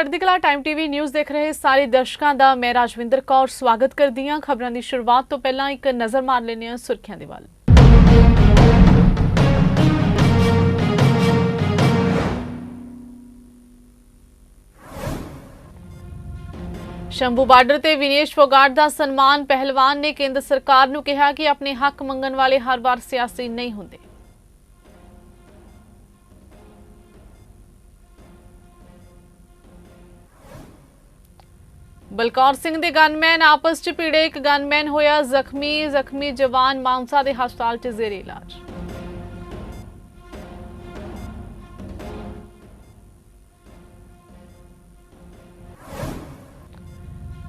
ਚੜ੍ਹਦੀ ਕਲਾ time TV news ਦੇਖ ਰਹੇ ਸਾਰੇ ਦਰਸ਼ਕਾਂ ਦਾ ਮੈਂ ਰਾਜਵਿੰਦਰ ਕੌਰ ਸਵਾਗਤ ਕਰਦੀ ਹਾਂ। ਖਬਰਾਂ ਦੀ ਸ਼ੁਰੂਆਤ ਤੋਂ ਪਹਿਲਾਂ ਇੱਕ ਨਜ਼ਰ ਮਾਰ ਲੈਂਦੇ ਹਾਂ ਸੁਰਖੀਆਂ ਦੇ ਵੱਲ। ਸ਼ੰਭੂ ਬਾਰਡਰ ਤੇ ਵਿਨੇਸ਼ ਫੋਗਾਟ ਦਾ ਸਨਮਾਨ ਪਹਿਲਵਾਨ ਨੇ ਕੇਂਦਰ ਸਰਕਾਰ ਨੂੰ ਕਿਹਾ ਕਿ ਆਪਣੇ ਹੱਕ ਮੰਗਣ ਵਾਲੇ ਹਰ ਵਾਰ ਸਿਆਸੀ ਨਹੀਂ ਹੁੰਦੇ। ਬਲਕੌਰ ਸਿੰਘ ਦੇ ਗਨਮੈਨ ਆਪਸ 'ਚ ਭਿੜੇ, ਇੱਕ ਗਨਮੈਨ ਹੋਇਆ ਜ਼ਖਮੀ ਜ਼ਖਮੀ ਜਵਾਨ ਮਾਨਸਾ ਦੇ ਹਸਪਤਾਲ 'ਚ ਜ਼ੇਰੇ ਇਲਾਜ।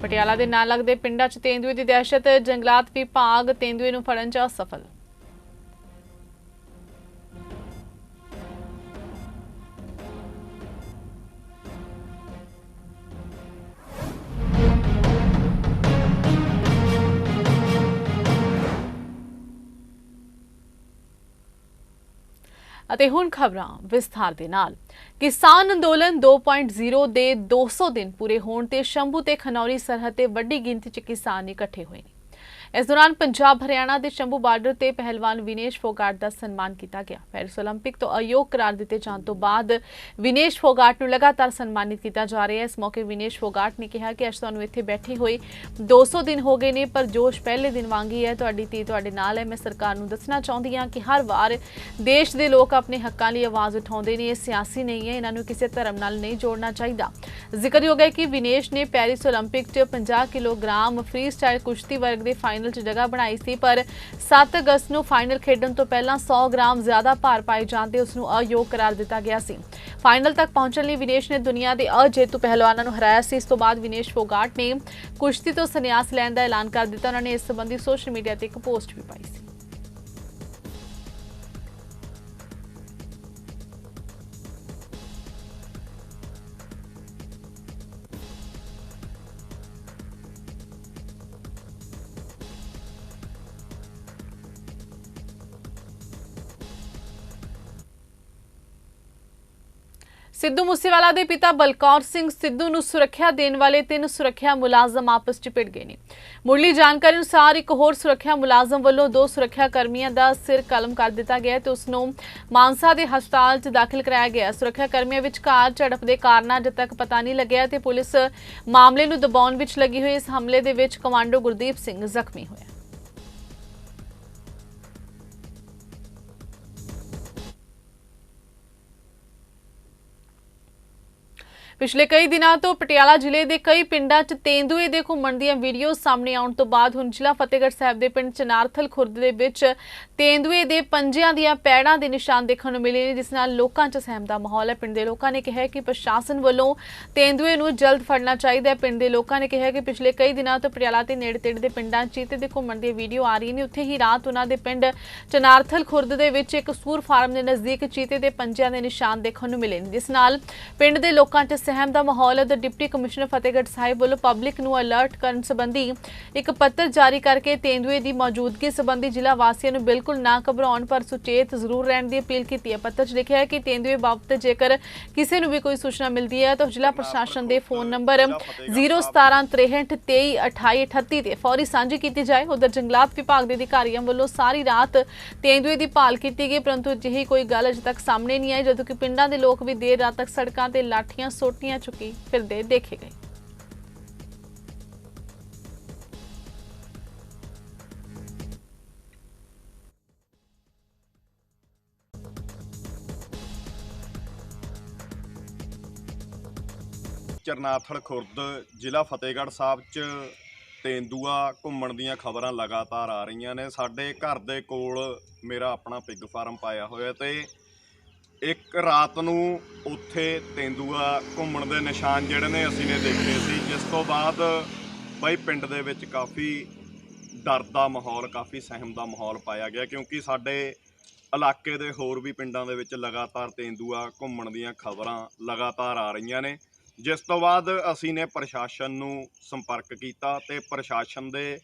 ਪਟਿਆਲਾ ਦੇ ਨਾਲ ਲੱਗਦੇ ਪਿੰਡਾਂ 'ਚ ਤੇਂਦੂਏ ਦੀ ਦਹਿਸ਼ਤ, ਜੰਗਲਾਤ ਵਿਭਾਗ ਤੇਂਦੂਏ ਨੂੰ ਫੜਨ 'ਚ ਅਸਫਲ। ਅਤੇ ਹੁਣ ਖਬਰਾਂ ਵਿਸਥਾਰ ਦੇ ਨਾਲ। ਕਿਸਾਨ ਅੰਦੋਲਨ 2.0 ਦੇ 200 ਦਿਨ ਪੂਰੇ ਹੋਣ ਤੇ ਸ਼ੰਭੂ ਤੇ ਖਨੌਰੀ ਸਰਹੱਦ ਤੇ ਵੱਡੀ ਗਿਣਤੀ 'ਚ ਕਿਸਾਨ ਇਕੱਠੇ ਹੋਏ ਨੇ। ਇਸ ਦੌਰਾਨ ਪੰਜਾਬ ਹਰਿਆਣਾ ਦੇ ਸ਼ੰਭੂ ਬਾਰਡਰ ਤੇ ਪਹਿਲਵਾਨ ਵਿਨੇਸ਼ ਫੋਗਾਟ ਦਾ ਸਨਮਾਨ ਕੀਤਾ ਗਿਆ ਪੈਰਿਸ 올림픽 ਤੋਂ ਅਯੋਗ ਕਰਾਰ ਦਿੱਤੇ ਜਾਣ ਤੋਂ ਬਾਅਦ ਵਿਨੇਸ਼ ਫੋਗਾਟ ਨੂੰ ਲਗਾਤਾਰ ਸਨਮਾਨਿਤ ਕੀਤਾ ਜਾ ਰਿਹਾ ਹੈ ਇਸ ਮੌਕੇ ਵਿਨੇਸ਼ ਫੋਗਾਟ ਨੇ ਕਿਹਾ ਕਿ ਅੱਜ ਤੁਹਾਨੂੰ ਇੱਥੇ ਬੈਠੇ ਹੋਏ 200 ਦਿਨ ਹੋ ਗਏ ਨੇ ਪਰ ਜੋਸ਼ ਪਹਿਲੇ ਦਿਨ ਵਾਂਗੀ ਹੈ ਤੁਹਾਡੀ ਧੀ ਤੁਹਾਡੇ ਨਾਲ ਹੈ ਮੈਂ ਸਰਕਾਰ ਨੂੰ ਦੱਸਣਾ ਚਾਹੁੰਦੀ ਹਾਂ ਕਿ ਹਰ ਵਾਰ ਦੇਸ਼ ਦੇ ਲੋਕ ਆਪਣੇ ਹੱਕਾਂ ਲਈ ਆਵਾਜ਼ ਉਠਾਉਂਦੇ ਨੇ ਇਹ ਸਿਆਸੀ ਨਹੀਂ ਹੈ ਇਹਨਾਂ ਨੂੰ ਕਿਸੇ ਧਰਮ ਨਾਲ ਨਹੀਂ ਜੋੜਨਾ ਚਾਹੀਦਾ ਜ਼ਿਕਰਯੋਗ ਹੈ ਕਿ ਵਿਨੇਸ਼ ਨੇ ਪੈਰਿਸ 올림픽 'ਚ 50 ਕਿਲੋਗ੍ਰਾਮ ਫ੍ਰੀ ਸਟਾਈਲ ਕੁਸ਼ਤੀ ਵਰਗ ਦੇ ਫਾਈਨਲ 'ਚ ਜਗ੍ਹਾ ਬਣਾਈ ਸੀ, ਪਰ 7 ਅਗਸਤ ਨੂੰ ਫਾਈਨਲ ਖੇਡਣ ਤੋਂ ਪਹਿਲਾਂ 100 ਗ੍ਰਾਮ ਜ਼ਿਆਦਾ ਭਾਰ ਪਾਏ ਜਾਣ ਤੇ ਉਸ ਨੂੰ ਅਯੋਗ ਕਰਾਰ ਦਿੱਤਾ ਗਿਆ ਸੀ। ਫਾਈਨਲ ਤੱਕ ਪਹੁੰਚਣ ਲਈ ਵਿਨੇਸ਼ ਨੇ ਦੁਨੀਆ ਦੇ ਅਜੇਤੂ ਪਹਿਲਵਾਨਾਂ ਨੂੰ ਹਰਾਇਆ ਸੀ। ਇਸ ਤੋਂ ਬਾਅਦ ਵਿਨੇਸ਼ ਫੋਗਾਟ ਨੇ ਕੁਸ਼ਤੀ ਤੋਂ ਸੰਨਿਆਸ ਲੈਣ ਦਾ ਐਲਾਨ ਕਰ ਦਿੱਤਾ। ਉਹਨਾਂ ਨੇ ਇਸ ਸੰਬੰਧੀ ਸੋਸ਼ਲ ਮੀਡੀਆ ਤੇ ਇੱਕ ਪੋਸਟ ਵੀ ਪਾਈ ਸੀ। ਸਿੱਧੂ ਮੂਸੇਵਾਲਾ ਦੇ ਪਿਤਾ ਬਲਕੌਰ ਸਿੰਘ ਸਿੱਧੂ ਨੂੰ ਸੁਰੱਖਿਆ ਦੇਣ ਵਾਲੇ ਤਿੰਨ ਸੁਰੱਖਿਆ ਮੁਲਾਜ਼ਮ ਆਪਸ 'ਚ ਭਿੜ ਗਏ ਨੇ। ਮੁੱਢਲੀ ਜਾਣਕਾਰੀ ਅਨੁਸਾਰ ਇੱਕ ਹੋਰ ਸੁਰੱਖਿਆ ਮੁਲਾਜ਼ਮ ਵੱਲੋਂ ਦੋ ਸੁਰੱਖਿਆ ਕਰਮੀਆਂ ਦਾ ਸਿਰ ਕਲਮ ਕਰ ਦਿੱਤਾ ਗਿਆ ਤੇ ਉਸ ਨੂੰ ਮਾਨਸਾ ਦੇ ਹਸਪਤਾਲ 'ਚ ਦਾਖਲ ਕਰਾਇਆ ਗਿਆ। ਸੁਰੱਖਿਆ ਕਰਮੀਆਂ ਵਿੱਚ ਵਿਚਕਾਰ ਝੜਪ ਦੇ ਕਾਰਨਾਂ ਅਜੇ ਤੱਕ ਪਤਾ ਨਹੀਂ ਲੱਗਿਆ ਤੇ ਪੁਲਿਸ ਮਾਮਲੇ ਨੂੰ ਦਬਾਉਣ ਵਿੱਚ ਲੱਗੀ ਹੋਈ ਇਸ ਹਮਲੇ ਦੇ ਵਿੱਚ ਕਮਾਂਡੋ ਗੁਰਦੀਪ ਸਿੰਘ ਜ਼ਖਮੀ ਹੋਇਆ। ਪਿਛਲੇ ਕਈ ਦਿਨਾਂ ਤੋਂ ਪਟਿਆਲਾ ਜ਼ਿਲ੍ਹੇ ਦੇ ਕਈ ਪਿੰਡਾਂ 'ਚ ਤੇਂਦੂਏ ਦੇ ਘੁੰਮਣ ਦੀਆਂ ਵੀਡੀਓ ਸਾਹਮਣੇ ਆਉਣ ਤੋਂ ਬਾਅਦ ਹੁਣ ਜ਼ਿਲ੍ਹਾ ਫਤਿਹਗੜ੍ਹ ਸਾਹਿਬ ਦੇ ਪਿੰਡ ਚਨਾਰਥਲ ਖੁਰਦ ਦੇ ਵਿੱਚ ਤੇਂਦੂਏ ਦੇ ਪੰਜਿਆਂ ਦੀਆਂ ਪੈੜਾਂ ਦੇ ਨਿਸ਼ਾਨ ਦੇਖਣ ਨੂੰ ਮਿਲੇ ਨੇ, ਜਿਸ ਨਾਲ ਲੋਕਾਂ 'ਚ ਸਹਿਮ ਦਾ ਮਾਹੌਲ ਹੈ। ਪਿੰਡ ਦੇ ਲੋਕਾਂ ਨੇ ਕਿਹਾ ਕਿ ਪ੍ਰਸ਼ਾਸਨ ਵੱਲੋਂ ਤੇਂਦੂਏ ਨੂੰ ਜਲਦ ਫੜਨਾ ਚਾਹੀਦਾ ਹੈ। ਪਿੰਡ ਦੇ ਲੋਕਾਂ ਨੇ ਕਿਹਾ ਕਿ ਪਿਛਲੇ ਕਈ ਦਿਨਾਂ ਤੋਂ ਪਟਿਆਲਾ ਤੇ ਨੇੜੇ ਤੇੜੇ ਦੇ ਪਿੰਡਾਂ 'ਚ ਚੀਤੇ ਦੇ ਘੁੰਮਣ ਦੀਆਂ ਵੀਡੀਓ ਆ ਰਹੀਆਂ ਨੇ। ਉੱਥੇ ਹੀ ਰਾਤ ਉਹਨਾਂ ਦੇ ਪਿੰਡ ਚਨਾਰਥਲ ਖੁਰਦ ਦੇ ਵਿੱਚ ਇੱਕ ਸੂਰ ਫਾਰਮ ਦੇ ਨਜ਼ਦੀਕ ਚੀਤੇ ਦੇ ਪੰਜਿਆਂ ਦੇ ਨਿਸ਼ਾਨ ਦੇਖਣ ਨੂੰ ਮਿਲੇ ਨੇ, ਜਿਸ ਨਾਲ ਪਿੰਡ ਦੇ ਲੋਕਾਂ 'ਚ ਸਹਿਮ ਦਾ ਮਾਹੌਲ ਹੈ। ਡਿਪਟੀ ਕਮਿਸ਼ਨਰ ਫਤਿਹਗੜ੍ਹ ਸਾਹਿਬ ਵੱਲੋਂ ਪਬਲਿਕ ਨੂੰ ਅਲਰਟ ਕਰਨ ਸੰਬੰਧੀ ਇੱਕ ਪੱਤਰ ਜਾਰੀ ਕਰਕੇ ਤੇਂਦੂਏ ਦੀ ਮੌਜੂਦਗੀ ਸੰਬੰਧੀ ਜ਼ਿਲ੍ਹਾ ਵਾਸੀਆਂ ਨੂੰ ਬਿਲਕੁਲ ਨਾ ਘਬਰਾਉਣ ਪਰ ਸੁਚੇਤ ਜ਼ਰੂਰ ਰਹਿਣ ਦੀ ਅਪੀਲ ਕੀਤੀ ਹੈ। ਪੱਤਰ 'ਚ ਲਿਖਿਆ ਹੈ ਕਿ ਤੇਂਦੂਏ ਬਾਬਤ ਜੇਕਰ ਕਿਸੇ ਨੂੰ ਵੀ ਕੋਈ ਸੂਚਨਾ ਮਿਲਦੀ ਹੈ ਤਾਂ ਜ਼ਿਲ੍ਹਾ ਪ੍ਰਸ਼ਾਸਨ ਦੇ ਫੋਨ ਨੰਬਰ 01763232838 ਤੇ ਫੌਰੀ ਸਾਂਝੀ ਕੀਤੀ ਜਾਏ। ਉਧਰ ਜੰਗਲਾਤ ਵਿਭਾਗ ਦੇ ਅਧਿਕਾਰੀਆਂ ਵੱਲੋਂ ਸਾਰੀ ਰਾਤ ਤੇਂਦੂਏ ਦੀ ਭਾਲ ਕੀਤੀ ਗਈ, ਪਰੰਤੂ ਅਜਿਹੀ ਕੋਈ ਗੱਲ ਅਜੇ ਤੱਕ ਸਾਹਮਣੇ ਨਹੀਂ ਆਈ, ਜਦੋਂ ਕਿ ਪਿੰਡਾਂ ਦੇ ਲੋਕ ਵੀ ਦੇਰ ਰਾਤ ਤੱਕ ਸੜਕਾਂ ਤੇ ਲਾਠੀਆਂ ਸੁੱਟ ਸੋਟੀਆਂ ਚੁੱਕੀ ਫਿਰਦੇ ਦੇਖੇ ਗਏ। ਚਰਨਾਥਲ ਖੁਰਦ, ਜ਼ਿਲ੍ਹਾ ਫਤਿਹਗੜ੍ਹ ਸਾਹਿਬ 'ਚ ਤੇਂਦੂਆ ਘੁੰਮਣ ਦੀਆਂ ਖਬਰਾਂ ਲਗਾਤਾਰ ਆ ਰਹੀਆਂ ਨੇ। ਸਾਡੇ ਘਰ ਦੇ ਕੋਲ ਮੇਰਾ ਆਪਣਾ ਪਿਗ ਫਾਰਮ ਪਾਇਆ ਹੋਇਆ ਤੇ ਇੱਕ ਰਾਤ ਨੂੰ ਉੱਥੇ ਤੇਂਦੂਆ ਘੁੰਮਣ ਦੇ ਨਿਸ਼ਾਨ ਜਿਹੜੇ ਨੇ ਅਸੀਂ ਨੇ ਦੇਖੇ ਸੀ, ਜਿਸ ਤੋਂ ਬਾਅਦ ਬਈ ਪਿੰਡ ਦੇ ਵਿੱਚ ਕਾਫੀ ਡਰ ਦਾ ਮਾਹੌਲ, ਕਾਫੀ ਸਹਿਮ ਦਾ ਮਾਹੌਲ ਪਾਇਆ ਗਿਆ, ਕਿਉਂਕਿ ਸਾਡੇ ਇਲਾਕੇ ਦੇ ਹੋਰ ਵੀ ਪਿੰਡਾਂ ਦੇ ਵਿੱਚ ਲਗਾਤਾਰ ਤੇਂਦੂਆ ਘੁੰਮਣ ਦੀਆਂ ਖਬਰਾਂ ਲਗਾਤਾਰ ਆ ਰਹੀਆਂ ਨੇ। ਜਿਸ ਤੋਂ ਬਾਅਦ ਅਸੀਂ ਨੇ ਪ੍ਰਸ਼ਾਸਨ ਨੂੰ ਸੰਪਰਕ ਕੀਤਾ ਤੇ ਪ੍ਰਸ਼ਾਸਨ ਦੇ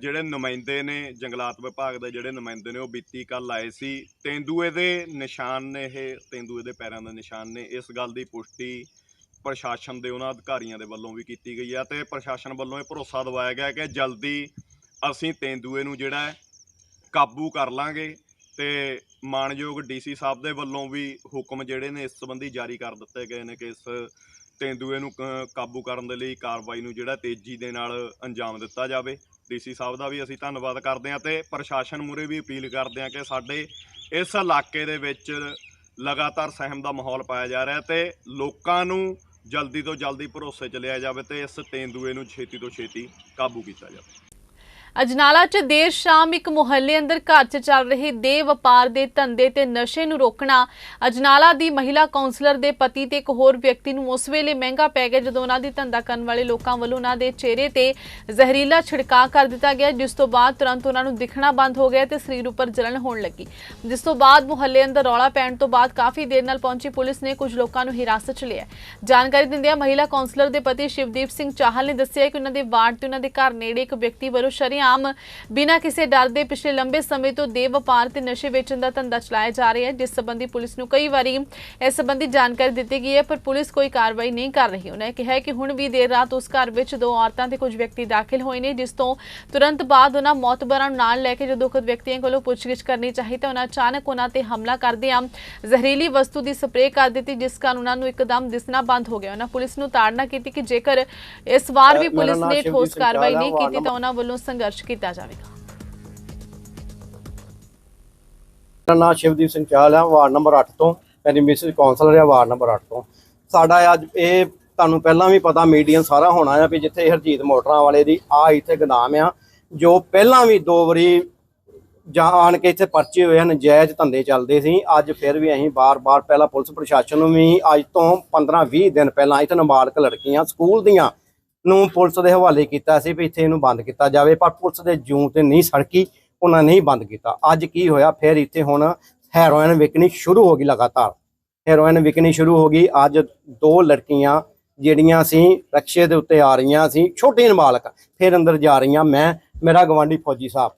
ਜਿਹੜੇ ਨੁਮਾਇੰਦੇ ਨੇ ਜੰਗਲਾਤ ਵਿਭਾਗ ਦੇ ਜਿਹੜੇ ਨੁਮਾਇੰਦੇ ਨੇ ਉਹ ਬੀਤੀ ਕੱਲ ਆਏ ਸੀ। ਤੇਂਦੂਏ ਦੇ ਨਿਸ਼ਾਨ ਨੇ ਇਹ, ਤੇਂਦੂਏ ਦੇ ਪੈਰਾਂ ਦੇ ਨਿਸ਼ਾਨ ਨੇ। ਇਸ ਗੱਲ ਦੀ ਪੁਸ਼ਟੀ ਪ੍ਰਸ਼ਾਸਨ ਦੇ ਉਹਨਾਂ ਅਧਿਕਾਰੀਆਂ ਦੇ ਵੱਲੋਂ ਵੀ ਕੀਤੀ ਗਈ ਹੈ ਤੇ ਪ੍ਰਸ਼ਾਸਨ ਵੱਲੋਂ ਇਹ ਭਰੋਸਾ ਦਿਵਾਇਆ ਗਿਆ ਕਿ ਜਲਦੀ ਅਸੀਂ ਤੇਂਦੂਏ ਨੂੰ ਜਿਹੜਾ ਕਾਬੂ ਕਰ ਲਾਂਗੇ ਤੇ ਮਾਨਯੋਗ ਡੀਸੀ ਸਾਹਿਬ ਦੇ ਵੱਲੋਂ ਵੀ ਹੁਕਮ ਜਿਹੜੇ ਨੇ ਇਸ ਸੰਬੰਧੀ ਜਾਰੀ ਕਰ ਦਿੱਤੇ ਗਏ ਨੇ ਕਿ ਇਸ ਤੇਂਦੂਏ ਨੂੰ ਕ- ਕਾਬੂ ਕਰਨ ਦੇ ਲਈ ਕਾਰਵਾਈ ਨੂੰ ਜਿਹੜਾ ਤੇਜ਼ੀ ਦੇ ਨਾਲ ਅੰਜਾਮ ਦਿੱਤਾ ਜਾਵੇ। ਡੀਸੀ ਸਾਹਿਬ ਦਾ ਵੀ ਅਸੀਂ ਧੰਨਵਾਦ ਕਰਦੇ ਹਾਂ ਤੇ ਪ੍ਰਸ਼ਾਸਨ ਮੂਰੇ ਵੀ ਅਪੀਲ ਕਰਦੇ ਹਾਂ ਕਿ ਸਾਡੇ ਇਸ ਇਲਾਕੇ ਦੇ ਵਿੱਚ ਲਗਾਤਾਰ ਸਹਿਮ ਦਾ ਮਾਹੌਲ ਪਾਇਆ ਜਾ ਰਿਹਾ ਤੇ ਲੋਕਾਂ ਨੂੰ ਜਲਦੀ ਤੋਂ ਜਲਦੀ ਭਰੋਸੇ ਚ ਲਿਆ ਜਾਵੇ ਤੇ ਇਸ ਤੇਂਦੂਏ ਨੂੰ ਛੇਤੀ ਤੋਂ ਛੇਤੀ ਕਾਬੂ ਕੀਤਾ ਜਾਵੇ। ਅਜਨਾਲਾ 'ਚ ਦੇਰ ਸ਼ਾਮ ਇੱਕ ਮੁਹੱਲੇ ਅੰਦਰ ਘਰ 'ਚ ਚੱਲ ਰਹੇ ਦੇ ਵਪਾਰ ਦੇ ਧੰਦੇ ਤੇ ਨਸ਼ੇ ਨੂੰ ਰੋਕਣਾ, ਅਜਨਾਲਾ ਦੀ ਮਹਿਲਾ ਕਾਉਂਸਲਰ ਦੇ ਪਤੀ ਤੇ ਇੱਕ ਹੋਰ ਵਿਅਕਤੀ ਨੂੰ ਉਸ ਵੇਲੇ ਮਹਿੰਗਾ ਪੈ ਗਿਆ ਜਦੋਂ ਉਹਨਾਂ ਦੀ ਧੰਦਾ ਕਰਨ ਵਾਲੇ ਲੋਕਾਂ ਵੱਲੋਂ ਉਹਨਾਂ ਦੇ ਚਿਹਰੇ ਤੇ ਜ਼ਹਿਰੀਲਾ ਛਿੜਕਾਅ ਕਰ ਦਿੱਤਾ ਗਿਆ, ਜਿਸ ਤੋਂ ਬਾਅਦ ਤੁਰੰਤ ਉਹਨਾਂ ਨੂੰ ਦਿਖਣਾ ਬੰਦ ਹੋ ਗਿਆ ਤੇ ਸਰੀਰ ਉੱਪਰ ਜਲਨ ਹੋਣ ਲੱਗੀ। ਜਿਸ ਤੋਂ ਬਾਅਦ ਮੁਹੱਲੇ ਅੰਦਰ ਰੌਲਾ ਪੈਣ ਤੋਂ ਬਾਅਦ ਕਾਫੀ ਦੇਰ ਨਾਲ ਪਹੁੰਚੀ ਪੁਲਿਸ ਨੇ ਕੁਝ ਲੋਕਾਂ ਨੂੰ ਹਿਰਾਸਤ 'ਚ ਲਿਆ। ਜਾਣਕਾਰੀ ਦਿੰਦਿਆਂ ਮਹਿਲਾ ਕਾਉਂਸਲਰ ਦੇ ਪਤੀ ਸ਼ਿਵਦੀਪ ਸਿੰਘ ਚਾਹਲ ਨੇ ਦੱਸਿਆ ਕਿ ਉਹਨਾਂ ਦੇ ਵਾਰਡ ਤੇ ਉਹਨਾਂ ਦੇ ਘਰ ਨੇੜੇ ਇੱਕ ਵਿਅਕਤੀ ਵੱਲੋਂ ਸ਼ਰੇਆਮ ਬਿਨਾਂ ਕਿਸੇ ਡਰ ਦੇ ਪਿਛਲੇ ਲੰਬੇ ਸਮੇਂ ਤੋਂ ਦੇ ਵਪਾਰ ਤੇ ਨਸ਼ੇ ਵੇਚਣ ਦਾ ਧੰਦਾ ਚਲਾਇਆ ਜਾ ਰਿਹਾ ਹੈ ਜਿਸ ਸੰਬੰਧੀ ਪੁਲਿਸ ਨੂੰ ਕਈ ਵਾਰੀ ਇਸ ਸੰਬੰਧੀ ਜਾਣਕਾਰੀ ਦਿੱਤੀ ਗਈ ਹੈ ਪਰ ਪੁਲਿਸ ਕੋਈ ਕਾਰਵਾਈ ਨਹੀਂ ਕਰ ਰਹੀ। ਉਹਨਾਂ ਨੇ ਕਿਹਾ ਕਿ ਹੁਣ ਵੀ ਦੇਰ ਰਾਤ ਉਸ ਘਰ ਵਿੱਚ ਦੋ ਔਰਤਾਂ ਤੇ ਕੁਝ ਵਿਅਕਤੀ ਦਾਖਲ ਹੋਏ ਨੇ ਜਿਸ ਤੋਂ ਤੁਰੰਤ ਬਾਅਦ ਉਹਨਾਂ ਮੌਤਬਰਾਂ ਨੂੰ ਨਾਲ ਲੈ ਕੇ ਜਦੋਂ ਖੁਦ ਵਿਅਕਤੀਆਂ ਕੋਲੋਂ ਪੁੱਛਗਿੱਛ ਕਰਨੀ ਚਾਹੀ ਤਾਂ ਉਹਨਾਂ ਅਚਾਨਕ ਉਹਨਾਂ ਤੇ ਹਮਲਾ ਕਰਦਿਆਂ ਜ਼ਹਿਰੀਲੀ ਵਸਤੂ ਦੀ ਸਪਰੇਅ ਕਰ ਦਿੱਤੀ ਜਿਸ ਕਾਰਨ ਉਹਨਾਂ ਨੂੰ ਇੱਕਦਮ ਦਿਸਣਾ ਬੰਦ ਹੋ ਗਿਆ। ਉਹਨਾਂ ਪੁਲਿਸ ਨੂੰ ਤਾੜਨਾ ਕੀਤੀ ਕਿ ਜੇਕਰ ਇਸ ਵਾਰ ਵੀ ਪੁਲਿਸ ਨੇ ਠੋਸ ਕਾਰਵਾਈ ਨਹੀਂ ਕੀਤੀ ਤਾਂ ਉਹਨਾਂ ਵੱਲੋਂ ਸੰਘਰਸ਼ ਕੀਤਾ ਜਾਵੇਗਾ? ਮੇਰਾ ਨਾਮ ਸ਼ਿਵਦੀਪ ਸਿੰਘ ਚਾਹਲ ਹੈ, ਵਾਰਡ ਨੰਬਰ 8 ਤੋਂ, ਮੇਰੀ ਮਿਸਿਸ ਕਾਉਂਸਲਰ ਹੈ ਵਾਰਡ ਨੰਬਰ 8 ਤੋਂ। ਸਾਡਾ ਅੱਜ ਇਹ ਤੁਹਾਨੂੰ ਪਹਿਲਾਂ ਵੀ ਪਤਾ ਮੀਡੀਅਮ ਸਾਰਾ ਹੋਣਾ ਆ ਵੀ ਜਿੱਥੇ ਹਰਜੀਤ ਮੋਟਰਾਂ ਵਾਲੇ ਦੀ ਆ ਇੱਥੇ ਗਦਾਮ ਆ, ਜੋ ਪਹਿਲਾਂ ਵੀ ਦੋ ਵਾਰੀ ਜਾਂ ਆਣ ਕੇ ਇੱਥੇ ਪਰਚੇ ਹੋਏ ਹਨ ਨਜਾਇਜ਼ ਧੰਦੇ ਚੱਲਦੇ ਸੀ। ਅੱਜ ਫਿਰ ਵੀ ਅਸੀਂ ਬਾਰ-ਬਾਰ ਪਹਿਲਾਂ ਪੁਲਿਸ ਪ੍ਰਸ਼ਾਸਨ ਨੂੰ ਵੀ ਅੱਜ ਤੋਂ 15-20 ਦਿਨ ਪਹਿਲਾਂ ਇੱਥੇ ਨਾਬਾਲਗ ਲੜਕੀਆਂ ਸਕੂਲ ਦੀਆਂ ਨੂੰ ਪੁਲਿਸ ਦੇ ਹਵਾਲੇ ਕੀਤਾ ਸੀ ਵੀ ਇੱਥੇ ਇਹਨੂੰ ਬੰਦ ਕੀਤਾ ਜਾਵੇ, ਪਰ ਪੁਲਿਸ ਦੇ ਜੂੰ ਤੇ ਨਹੀਂ ਸੜਕੀ, ਉਹਨਾਂ ਨਹੀਂ ਬੰਦ ਕੀਤਾ। ਅੱਜ ਕੀ ਹੋਇਆ? ਫਿਰ ਇੱਥੇ ਹੁਣ ਹੈਰੋਇਨ ਵਿਕਣੀ ਸ਼ੁਰੂ ਹੋ ਗਈ ਲਗਾਤਾਰ। ਹੈਰੋਇਨ ਵਿਕਣੀ ਸ਼ੁਰੂ ਹੋ ਗਈ। ਅੱਜ ਦੋ ਲੜਕੀਆਂ ਜਿਹੜੀਆਂ ਸੀ, ਰਕਸ਼ੇ ਦੇ ਉੱਤੇ ਆ ਰਹੀਆਂ ਸੀ, ਛੋਟੇ ਨਾਬਾਲਗ ਫਿਰ ਅੰਦਰ ਜਾ ਰਹੀਆਂ। ਮੈਂ, ਮੇਰਾ ਗਵਾਂਢੀ ਫੌਜੀ ਸਾਹਿਬ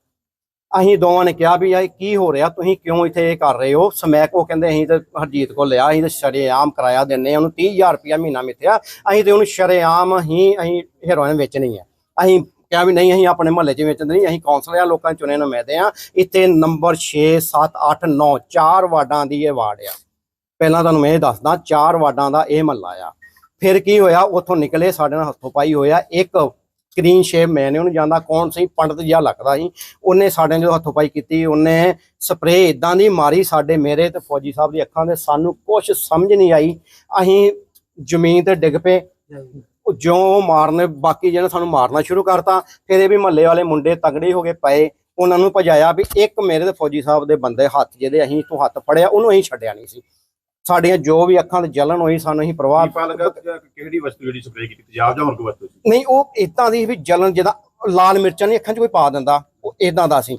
ਅਸੀਂ ਦੋਵਾਂ ਨੇ ਕਿਹਾ ਵੀ ਇਹ ਕੀ ਹੋ ਰਿਹਾ, ਤੁਸੀਂ ਕਿਉਂ ਇੱਥੇ ਇਹ ਕਰ ਰਹੇ ਹੋ? ਸਮੈਕ ਉਹ ਕਹਿੰਦੇ ਅਸੀਂ ਤਾਂ ਹਰਜੀਤ ਕੋਲ ਲਿਆ, ਅਸੀਂ ਤਾਂ ਸ਼ਰੇਆਮ ਕਿਰਾਇਆ ਦਿੰਨੇ ਆ ਉਹਨੂੰ 30000 ਰੁਪਇਆ ਮਹੀਨਾ ਮਿੱਥਿਆ। ਅਸੀਂ ਤੇ ਉਹਨੂੰ ਸ਼ਰੇਆਮ ਹੀ ਅਸੀਂ ਹੈਰੋਇਨ ਵੇਚਣੀ ਹੈ। ਅਸੀਂ ਕਿਹਾ ਵੀ ਨਹੀਂ, ਅਸੀਂ ਆਪਣੇ ਮਹੱਲੇ 'ਚ ਵੇਚਦੇ ਨਹੀਂ, ਅਸੀਂ ਕਾਉਂਸਲਰ ਆ, ਲੋਕਾਂ 'ਚ ਚੁਣੇ ਨੁਮਾਇੰਦੇ ਆ ਇੱਥੇ ਨੰਬਰ 6 7 8 9 ਚਾਰ ਵਾਰਡਾਂ ਦੀ ਇਹ ਵਾਰਡ ਆ। ਪਹਿਲਾਂ ਤੁਹਾਨੂੰ ਮੈਂ ਇਹ ਦੱਸਦਾ, ਚਾਰ ਵਾਰਡਾਂ ਦਾ ਇਹ ਮਹੱਲਾ ਆ। ਫਿਰ ਕੀ ਹੋਇਆ, ਉੱਥੋਂ ਨਿਕਲੇ, ਸਾਡੇ ਨਾਲ ਹੱਥੋਂ ਪਾਈ ਹੋਇਆ, ਇੱਕ ਸਕਰੀਨ ਸ਼ੇਪ ਮੈਂ ਨੇ ਉਹਨੂੰ ਜਾਂਦਾ, ਕੌਣ ਸੀ ਪੰਡਤ ਜਿਹਾ ਲੱਗਦਾ ਸੀ। ਉਹਨੇ ਸਾਡੇ ਜਦੋਂ ਹੱਥੋਂ ਪਾਈ ਕੀਤੀ, ਉਹਨੇ ਸਪਰੇਅ ਇਦਾਂ ਦੀ ਮਾਰੀ ਸਾਡੇ ਮੇਰੇ ਤੇ ਫੌਜੀ ਸਾਹਿਬ ਦੀ ਅੱਖਾਂ ਦੇ ਸਾਨੂੰ ਕੁਝ ਸਮਝ ਨਹੀਂ ਆਈ। ਅਸੀਂ ਜ਼ਮੀਨ ਤੇ ਡਿੱਗ ਪਏ। ਉਹ ਜਿਉਂ ਮਾਰਨੇ, ਬਾਕੀ ਜਿਹਨੇ ਸਾਨੂੰ ਮਾਰਨਾ ਸ਼ੁਰੂ ਕਰਤਾ, ਫਿਰ ਇਹ ਵੀ ਮਹੱਲੇ ਵਾਲੇ ਮੁੰਡੇ ਤਗੜੇ ਹੋ ਗਏ ਪਏ। ਉਹਨਾਂ ਨੂੰ ਭਜਾਇਆ ਵੀ ਇੱਕ ਮੇਰੇ ਤੇ ਫੌਜੀ ਸਾਹਿਬ ਦੇ ਬੰਦੇ ਹੱਥ, ਜਿਹਦੇ ਅਸੀਂ ਤੋਂ ਹੱਥ ਫੜਿਆ, ਉਹਨੂੰ ਅਸੀਂ ਛੱਡਿਆ ਨਹੀਂ ਸੀ। ਸਾਡੀਆਂ ਜੋ ਵੀ ਅੱਖਾਂ ਤੇ ਜਲਨ ਹੋਈ ਸਾਨੂੰ ਪਤਾ ਲੱਗਾ ਕਿ ਕਿਹੜੀ ਵਸਤੂ ਜਿਹੜੀ ਸਪਰੇਅ ਕੀਤੀ? ਤੇਜ਼ਾਬ ਜਾਂ ਹੋਰ ਕੋਈ ਵਸਤੂ ਨਹੀਂ ਉਹ ਇਦਾਂ ਦੀ ਵੀ ਜਲਨ ਜਿਹਦਾ ਲਾਲ ਮਿਰਚਾਂ ਨਹੀਂ ਅੱਖਾਂ 'ਚ ਕੋਈ ਪਾ ਦਿੰਦਾ ਉਹ ਇਦਾਂ ਦਾ ਸੀ।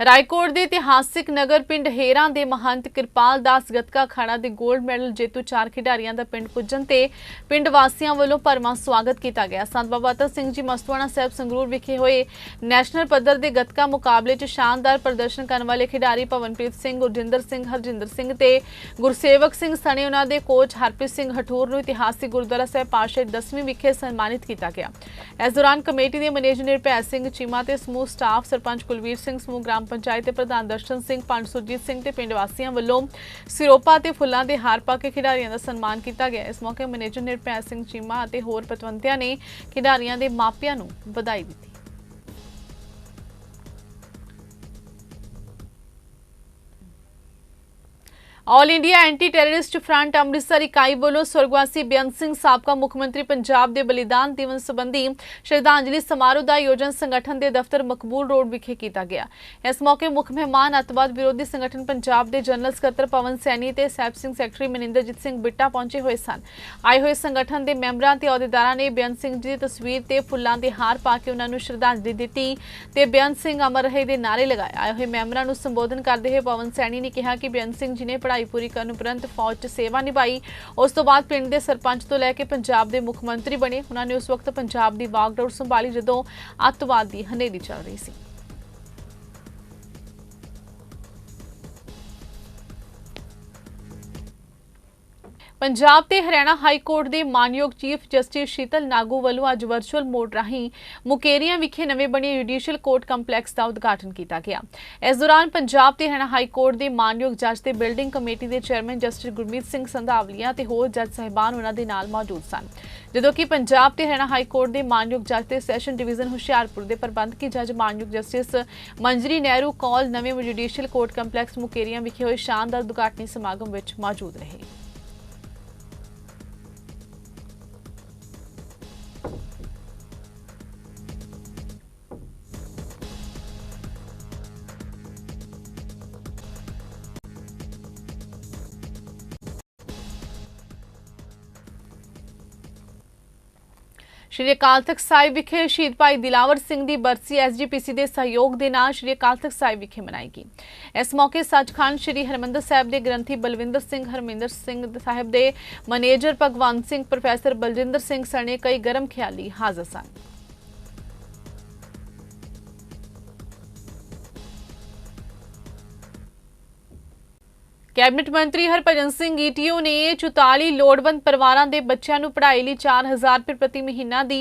ਰਾਏਕੋਟ ਦੇ ਇਤਿਹਾਸਿਕ ਨਗਰ ਪਿੰਡ ਹੇਰਾਂ ਦੇ ਮਹੰਤ ਕਿਰਪਾਲ ਦਾਸ ਗੱਤਕਾ ਖਾਣਾ ਦੇ 골ਡ ਮੈਡਲ ਜੇਤੂ ਚਾਰ ਖਿਡਾਰੀਆਂ ਦਾ ਪਿੰਡ ਪੁੱਜਣ ਤੇ ਪਿੰਡ ਵਾਸੀਆਂ ਵੱਲੋਂ ਭਰਵਾਂ ਸਵਾਗਤ ਕੀਤਾ ਗਿਆ। ਸੰਤ ਬਾਬਾ ਅਤਰ ਸਿੰਘ ਜੀ ਮਸਤਵਾਣਾ ਸਾਹਿਬ ਸੰਗਰੂਰ ਵਿਖੇ ਹੋਏ ਨੈਸ਼ਨਲ ਪੱਧਰ ਦੇ ਗੱਤਕਾ ਮੁਕਾਬਲੇ 'ਚ ਸ਼ਾਨਦਾਰ ਪ੍ਰਦਰਸ਼ਨ ਕਰਨ ਵਾਲੇ ਖਿਡਾਰੀ ਪਵਨਪ੍ਰੀਤ ਸਿੰਘ, ਗੁਰਜਿੰਦਰ ਸਿੰਘ, ਹਰਜਿੰਦਰ ਸਿੰਘ ਤੇ ਗੁਰਸੇਵਕ ਸਿੰਘ ਸਣੇ ਉਹਨਾਂ ਦੇ ਕੋਚ ਹਰਪ੍ਰੀਤ ਸਿੰਘ ਹਠੂਰ ਨੂੰ ਇਤਿਹਾਸਿਕ ਗੁਰਦੁਆਰਾ ਸਾਹਿਬ ਪਾਸ਼ਾ 10ਵੀਂ ਵਿਖੇ ਸਨਮਾਨਿਤ ਕੀਤਾ ਗਿਆ। ਇਸ ਦੌਰਾਨ ਕਮੇਟੀ ਦੇ ਮੈਨੇਜਰ ਨਿਰਭੈ ਸਿੰਘ ਚੀਮਾ ਤੇ ਸਮੂਹ ਸਟਾਫ ਸਰਪੰਚ ਕੁਲਵੀਰ ਸਿੰਘ, ਸਮੂਹ ਗ੍ਰਾਮ ਪੰਚਾਇਤ ਦੇ ਪ੍ਰਧਾਨ ਦਰਸ਼ਨ ਸਿੰਘ, ਪੰਡ ਸੁਰਜੀਤ ਸਿੰਘ ਤੇ ਪਿੰਡ ਵਾਸੀਆਂ ਵੱਲੋਂ ਸਿਰੋਪਾ ਤੇ ਫੁੱਲਾਂ ਦੇ ਹਾਰ ਪਾ ਕੇ ਖਿਡਾਰੀਆਂ ਦਾ ਸਨਮਾਨ ਕੀਤਾ ਗਿਆ। ਇਸ ਮੌਕੇ ਮੈਨੇਜਰ ਨਿਰਭੈ ਸਿੰਘ ਚੀਮਾ ਅਤੇ ਹੋਰ ਪਤਵੰਤਿਆਂ ਨੇ ਖਿਡਾਰੀਆਂ ਦੇ ਮਾਪਿਆਂ ਨੂੰ ਵਧਾਈ ਦਿੱਤੀ। All India anti terrorist front Amritsar ਇਕਾਈ ਵੱਲੋਂ ਸਵਰਗਵਾਸੀ ਬੇਅੰਤ ਸਿੰਘ ਸਾਬਕਾ ਮੁੱਖ ਮੰਤਰੀ ਪੰਜਾਬ ਦੇ ਬਲੀਦਾਨ ਦਿਵਸ ਸੰਬੰਧੀ ਸ਼ਰਧਾਂਜਲੀ ਸਮਾਰੋਹ ਦਾ ਆਯੋਜਨ ਸੰਗਠਨ ਦੇ ਦਫ਼ਤਰ ਮਕਬੂਲ ਰੋਡ ਵਿਖੇ ਕੀਤਾ ਗਿਆ। ਇਸ ਮੌਕੇ ਮੁੱਖ ਮਹਿਮਾਨ ਅਤਵਾਦ ਵਿਰੋਧੀ ਸੰਗਠਨ ਪੰਜਾਬ ਦੇ ਜਨਰਲ ਸਕੱਤਰ ਪਵਨ ਸੈਣੀ ਤੇ ਸੈਪ ਸਿੰਘ ਸੈਕਟਰੀ ਮਨਿੰਦਰਜੀਤ ਸਿੰਘ ਬਿੱਟਾ ਪਹੁੰਚੇ ਹੋਏ ਸਨ। ਆਏ ਹੋਏ ਸੰਗਠਨ ਦੇ ਮੈਂਬਰਾਂ ਤੇ ਅਹੁਦੇਦਾਰਾਂ ਨੇ ਬੇਅੰਤ ਸਿੰਘ ਜੀ ਦੀ ਤਸਵੀਰ ਤੇ ਫੁੱਲਾਂ ਦੇ ਹਾਰ ਪਾ ਕੇ ਉਹਨਾਂ ਨੂੰ ਸ਼ਰਧਾਂਜਲੀ ਦਿੱਤੀ ਤੇ ਬੇਅੰਤ ਸਿੰਘ ਅਮਰ ਰਹੇ ਦੇ ਨਾਰੇ ਲਗਾਏ। ਆਏ ਹੋਏ ਮੈਂਬਰਾਂ ਨੂੰ ਸੰਬੋਧਨ ਕਰਦੇ ਹੋਏ ਪਵਨ ਸੈਣੀ ਨੇ ਕਿਹਾ ਕਿ ਬੇਅੰਤ ਸਿੰਘ ਜੀ ਨੇ ਪੜ੍ਹਾਈ ਪੂਰੀ ਕਰਨ ਉਪਰੰਤ ਫੌਜ 'ਚ ਸੇਵਾ ਨਿਭਾਈ। ਉਸ ਤੋਂ ਬਾਅਦ ਪਿੰਡ ਦੇ ਸਰਪੰਚ ਤੋਂ ਲੈ ਕੇ ਪੰਜਾਬ ਦੇ ਮੁੱਖ ਮੰਤਰੀ ਬਣੇ। ਉਹਨਾਂ ਨੇ ਉਸ ਵਕਤ ਪੰਜਾਬ ਦੀ ਵਾਗਡੋਰ ਸੰਭਾਲੀ ਜਦੋਂ ਅੱਤਵਾਦ ਦੀ ਹਨੇਰੀ ਚੱਲ ਰਹੀ ਸੀ। ਪੰਜਾਬ ਤੇ ਹਰਿਆਣਾ ਹਾਈ ਕੋਰਟ ਦੇ ਮਾਨਯੋਗ ਚੀਫ ਜਸਟਿਸ ਸ਼ੀਤਲ ਨਾਗੂ ਵੱਲੋਂ ਅੱਜ ਵਰਚੁਅਲ ਮੋਡ ਰਾਹੀਂ ਮੁਕੇਰੀਆਂ ਵਿਖੇ ਨਵੇਂ ਬਣੇ ਜੁਡੀਸ਼ੀਅਲ ਕੋਰਟ ਕੰਪਲੈਕਸ ਦਾ ਉਦਘਾਟਨ ਕੀਤਾ ਗਿਆ। ਇਸ ਦੌਰਾਨ ਪੰਜਾਬ ਤੇ ਹਰਿਆਣਾ ਹਾਈ ਕੋਰਟ ਦੇ ਮਾਨਯੋਗ ਜੱਜ ਤੇ ਬਿਲਡਿੰਗ ਕਮੇਟੀ ਦੇ ਚੇਅਰਮੈਨ ਜਸਟਿਸ ਗੁਰਮੀਤ ਸਿੰਘ ਸੰਧਾਵਲੀਆ ਤੇ ਹੋਰ ਜੱਜ ਸਾਹਿਬਾਨ ਉਹਨਾਂ ਦੇ ਨਾਲ ਮੌਜੂਦ ਸਨ। ਜਦੋਂ ਕਿ ਪੰਜਾਬ ਤੇ ਹਰਿਆਣਾ ਹਾਈ ਕੋਰਟ ਦੇ ਮਾਨਯੋਗ ਜੱਜ ਤੇ ਸੈਸ਼ਨ ਡਿਵੀਜ਼ਨ ਹੁਸ਼ਿਆਰਪੁਰ ਦੇ ਪ੍ਰਬੰਧਕੀ ਜੱਜ ਮਾਨਯੋਗ ਜਸਟਿਸ ਮੰਜਰੀ ਨਹਿਰੂ ਕੌਲ ਨਵੇਂ ਜੁਡੀਸ਼ੀਅਲ ਕੋਰਟ ਕੰਪਲੈਕਸ ਮੁਕੇਰੀਆਂ ਵਿਖੇ ਹੋਏ ਸ਼ਾਨਦਾਰ ਉਦਘਾਟਨੀ ਸਮਾਗਮ ਵਿੱਚ ਮੌਜੂਦ ਰਹੇ। ਸ਼੍ਰੀ ਅਕਾਲ ਤਖਤ ਸਾਹਿਬ ਵਿਖੇ ਸ਼ਹੀਦ ਭਾਈ ਦਿਲਾਵਰ ਸਿੰਘ ਦੀ ਬਰਸੀ ਐਸਜੀਪੀਸੀ ਦੇ ਸਹਿਯੋਗ ਦੇ ਨਾਲ ਸ਼੍ਰੀ ਅਕਾਲ ਤਖਤ ਸਾਹਿਬ ਵਿਖੇ ਮਨਾਈ ਗਈ। ਇਸ ਮੌਕੇ ਸੱਚਖੰਡ ਸ਼੍ਰੀ ਹਰਮੰਦਰ ਸਾਹਿਬ ਦੇ ਗ੍ਰੰਥੀ ਬਲਵਿੰਦਰ ਸਿੰਘ, ਹਰਮਿੰਦਰ ਸਿੰਘ ਸਾਹਿਬ ਦੇ ਮੈਨੇਜਰ ਭਗਵੰਤ ਸਿੰਘ, ਪ੍ਰੋਫੈਸਰ ਬਲਜਿੰਦਰ ਸਿੰਘ ਸਣੇ ਕਈ ਗਰਮ ਖਿਆਲੀ ਹਾਜ਼ਰ ਸਨ। ਕੈਬਨਿਟ ਮੰਤਰੀ ਹਰਭਜਨ ਸਿੰਘ ਈਟੀਓ ਨੇ 44 ਲੋੜਵੰਦ ਪਰਿਵਾਰਾਂ ਦੇ ਬੱਚਿਆਂ ਨੂੰ ਪੜ੍ਹਾਈ ਲਈ 4000 ਰੁਪਏ ਪ੍ਰਤੀ ਮਹੀਨਾ ਦੀ